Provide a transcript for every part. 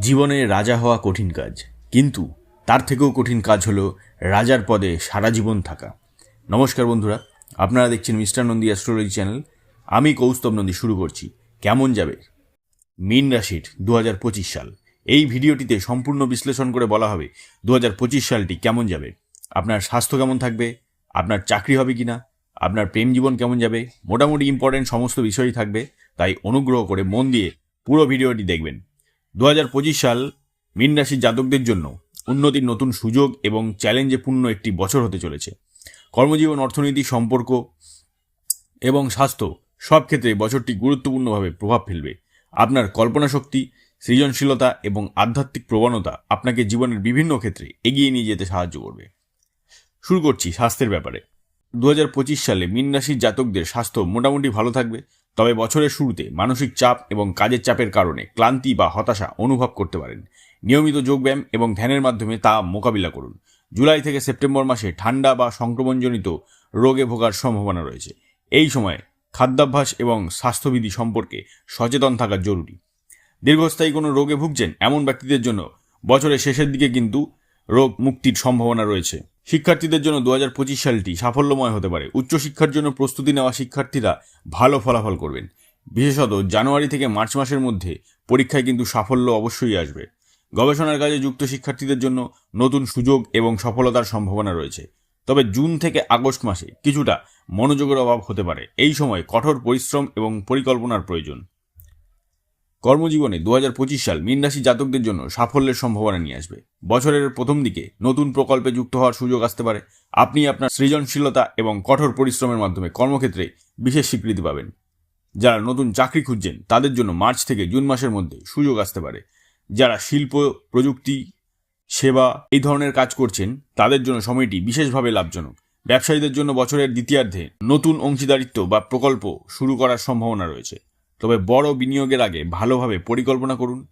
জীবনে রাজা হওয়া কঠিন কাজ। কিন্তু তার থেকেও কঠিন কাজ হলো রাজার পদে সারা জীবন থাকা। নমস্কার বন্ধুরা, আপনারা দেখছেন মিস্টার নন্দী অ্যাস্ট্রোলজি চ্যানেল। আমি কৌস্তব নন্দী, শুরু করছি। কেমন যাবে? মীন রাশির দু হাজার পঁচিশ সাল। এই ভিডিওটিতে সম্পূর্ণ বিশ্লেষণ করে বলা হবে দু হাজার পঁচিশ সালটি কেমন যাবে। আপনার স্বাস্থ্য কেমন থাকবে? আপনার চাকরি হবে কিনা? আপনার প্রেম জীবন কেমন যাবে? মোটামুটি ইম্পর্টেন্ট সমস্ত বিষয়ই থাকবে। তাই অনুগ্রহ করে মন দিয়ে পুরো ভিডিওটি দেখবেন। দু হাজার পঁচিশ সাল মীন রাশির জাতকদের জন্য উন্নতির নতুন সুযোগ এবং চ্যালেঞ্জে পূর্ণ একটি বছর হতে চলেছে। কর্মজীবন, অর্থনীতি, সম্পর্ক এবং স্বাস্থ্য সব ক্ষেত্রে বছরটি গুরুত্বপূর্ণভাবে প্রভাব ফেলবে। আপনার কল্পনা শক্তি, সৃজনশীলতা এবং আধ্যাত্মিক প্রবণতা আপনাকে জীবনের বিভিন্ন ক্ষেত্রে এগিয়ে নিয়ে যেতে সাহায্য করবে। শুরু করছি স্বাস্থ্যের ব্যাপারে। দু হাজার পঁচিশ সালে মীন রাশির জাতকদের স্বাস্থ্য মোটামুটি ভালো থাকবে। তবে বছরের শুরুতে মানসিক চাপ এবং কাজের চাপের কারণে ক্লান্তি বা হতাশা অনুভব করতে পারেন। নিয়মিত যোগব্যায়াম এবং ধ্যানের মাধ্যমে তা মোকাবিলা করুন। জুলাই থেকে সেপ্টেম্বর মাসে ঠান্ডা বা সংক্রমণজনিত রোগে ভোগার সম্ভাবনা রয়েছে। এই সময়ে খাদ্যাভ্যাস এবং স্বাস্থ্যবিধি সম্পর্কে সচেতন থাকা জরুরি। দীর্ঘস্থায়ী কোনো রোগে ভুগছেন এমন ব্যক্তিদের জন্য বছরের শেষের দিকে কিন্তু রোগ মুক্তির সম্ভাবনা রয়েছে। শিক্ষার্থীদের জন্য দু হাজার পঁচিশ সালটি সাফল্যময় হতে পারে। উচ্চশিক্ষার জন্য প্রস্তুতি নেওয়া শিক্ষার্থীরা ভালো ফলাফল করবেন। বিশেষত জানুয়ারি থেকে মার্চ মাসের মধ্যে পরীক্ষায় কিন্তু সাফল্য অবশ্যই আসবে। গবেষণার কাজে যুক্ত শিক্ষার্থীদের জন্য নতুন সুযোগ এবং সফলতার সম্ভাবনা রয়েছে। তবে জুন থেকে আগস্ট মাসে কিছুটা মনোযোগের অভাব হতে পারে। এই সময় কঠোর পরিশ্রম এবং পরিকল্পনার প্রয়োজন। কর্মজীবনে দু হাজার পঁচিশ সাল মীন রাশি জাতকদের জন্য সাফল্যের সম্ভাবনা নিয়ে আসবে। বছরের প্রথম দিকে নতুন প্রকল্পে যুক্ত হওয়ার সুযোগ আসতে পারে। আপনি আপনার সৃজনশীলতা এবং কঠোর পরিশ্রমের মাধ্যমে কর্মক্ষেত্রে বিশেষ স্বীকৃতি পাবেন। যারা নতুন চাকরি খুঁজছেন, তাদের জন্য মার্চ থেকে জুন মাসের মধ্যে সুযোগ আসতে পারে। যারা শিল্প, প্রযুক্তি, সেবা এই ধরনের কাজ করছেন, তাদের জন্য সময়টি বিশেষভাবে লাভজনক। ব্যবসায়ীদের জন্য বছরের দ্বিতীয়ার্ধে নতুন অংশীদারিত্ব বা প্রকল্প শুরু করার সম্ভাবনা রয়েছে। তবে বড় বিনিয়োগের আগে ভালোভাবে পরিকল্পনা করুন।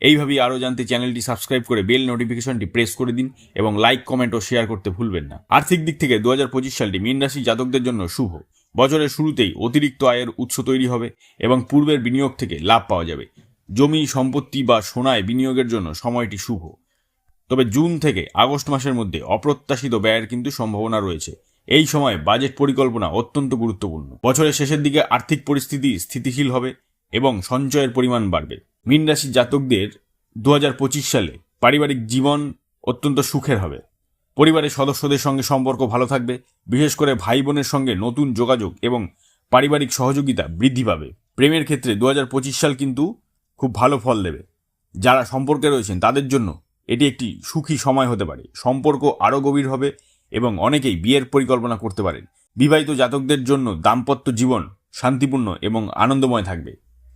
এইভাবেই আরও জানতে চ্যানেলটি সাবস্ক্রাইব করে বেল নোটিফিকেশনটি প্রেস করে দিন এবং লাইক, কমেন্ট ও শেয়ার করতে ভুলবেন না। আর্থিক দিক থেকে দু হাজার পঁচিশ সালটি মীন রাশি জাতকদের জন্য শুভ। বছরের শুরুতেই অতিরিক্ত আয়ের উৎস তৈরি হবে এবং পূর্বের বিনিয়োগ থেকে লাভ পাওয়া যাবে। জমি, সম্পত্তি বা সোনায় বিনিয়োগের জন্য সময়টি শুভ। তবে জুন থেকে আগস্ট মাসের মধ্যে অপ্রত্যাশিত ব্যয়ের কিন্তু সম্ভাবনা রয়েছে। এই সময় বাজেট পরিকল্পনা অত্যন্ত গুরুত্বপূর্ণ। বছরের শেষের দিকে আর্থিক পরিস্থিতি স্থিতিশীল হবে এবং সঞ্চয়ের পরিমাণ বাড়বে। মীন রাশির জাতকদের দু হাজার পঁচিশ সালে পারিবারিক জীবন অত্যন্ত সুখের হবে। পরিবারের সদস্যদের সঙ্গে সম্পর্ক ভালো থাকবে, বিশেষ করে ভাই বোনের সঙ্গে নতুন যোগাযোগ এবং পারিবারিক সহযোগিতা বৃদ্ধি পাবে। প্রেমের ক্ষেত্রে দু হাজার পঁচিশ সাল কিন্তু খুব ভালো ফল দেবে। যারা সম্পর্কে রয়েছেন তাদের জন্য এটি একটি সুখী সময় হতে পারে। সম্পর্ক আরও গভীর হবে এবং অনেকেই বিয়ের পরিকল্পনা করতে পারেন। বিবাহিত জাতকদের জন্য দাম্পত্য জীবন শান্তিপূর্ণ এবং আনন্দময় থাকবে।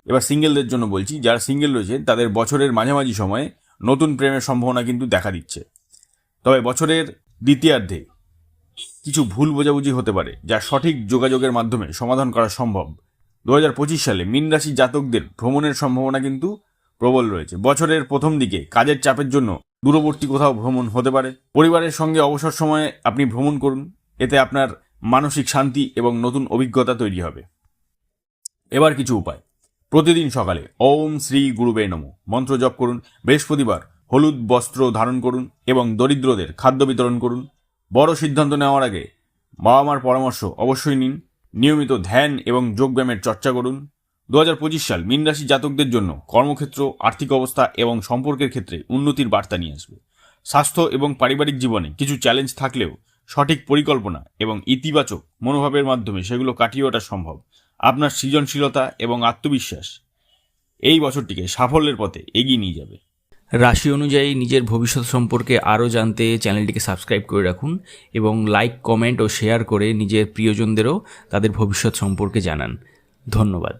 এবার সিঙ্গেলদের জন্য বলছি, যারা সিঙ্গেল রয়েছে, তাদের বছরের মাঝামাঝি সময়ে নতুন প্রেমের সম্ভাবনা কিন্তু দেখা দিচ্ছে। তবে বছরের দ্বিতীয়ার্ধে কিছু ভুল বোঝাবুঝি হতে পারে, যা সঠিক যোগাযোগের মাধ্যমে সমাধান করা সম্ভব। দু হাজার পঁচিশ সালে মীন রাশি জাতকদের ভ্রমণের সম্ভাবনা কিন্তু প্রবল রয়েছে। বছরের প্রথম দিকে কাজের চাপের জন্য দূরবর্তী কোথাও ভ্রমণ হতে পারে। পরিবারের সঙ্গে অবসর সময়ে আপনি ভ্রমণ করুন। এতে আপনার মানসিক শান্তি এবং নতুন অভিজ্ঞতা তৈরি হবে। এবার কিছু উপায়। প্রতিদিন সকালে ওম শ্রী গুরুবে নম। মন্ত্র জপ করুন। বৃহস্পতিবার হলুদ বস্ত্র ধারণ করুন এবং দরিদ্রদের খাদ্য বিতরণ করুন। বড় সিদ্ধান্ত নেওয়ার আগে বাবা মার পরামর্শ অবশ্যই নিন। নিয়মিত ধ্যান এবং যোগব্যায়ামের চর্চা করুন। দু হাজার পঁচিশ সাল মীন রাশি জাতকদের জন্য কর্মক্ষেত্র, আর্থিক অবস্থা এবং সম্পর্কের ক্ষেত্রে উন্নতির বার্তা নিয়ে আসবে। স্বাস্থ্য এবং পারিবারিক জীবনে কিছু চ্যালেঞ্জ থাকলেও সঠিক পরিকল্পনা এবং ইতিবাচক মনোভাবের মাধ্যমে সেগুলো কাটিয়ে ওঠা সম্ভব। আপনার সৃজনশীলতা এবং আত্মবিশ্বাস এই বছরটিকে সাফল্যের পথে এগিয়ে নিয়ে যাবে। রাশি অনুযায়ী নিজের ভবিষ্যৎ সম্পর্কে আরও জানতে চ্যানেলটিকে সাবস্ক্রাইব করে রাখুন এবং লাইক, কমেন্ট ও শেয়ার করে নিজের প্রিয়জনদেরও তাদের ভবিষ্যৎ সম্পর্কে জানান। ধন্যবাদ।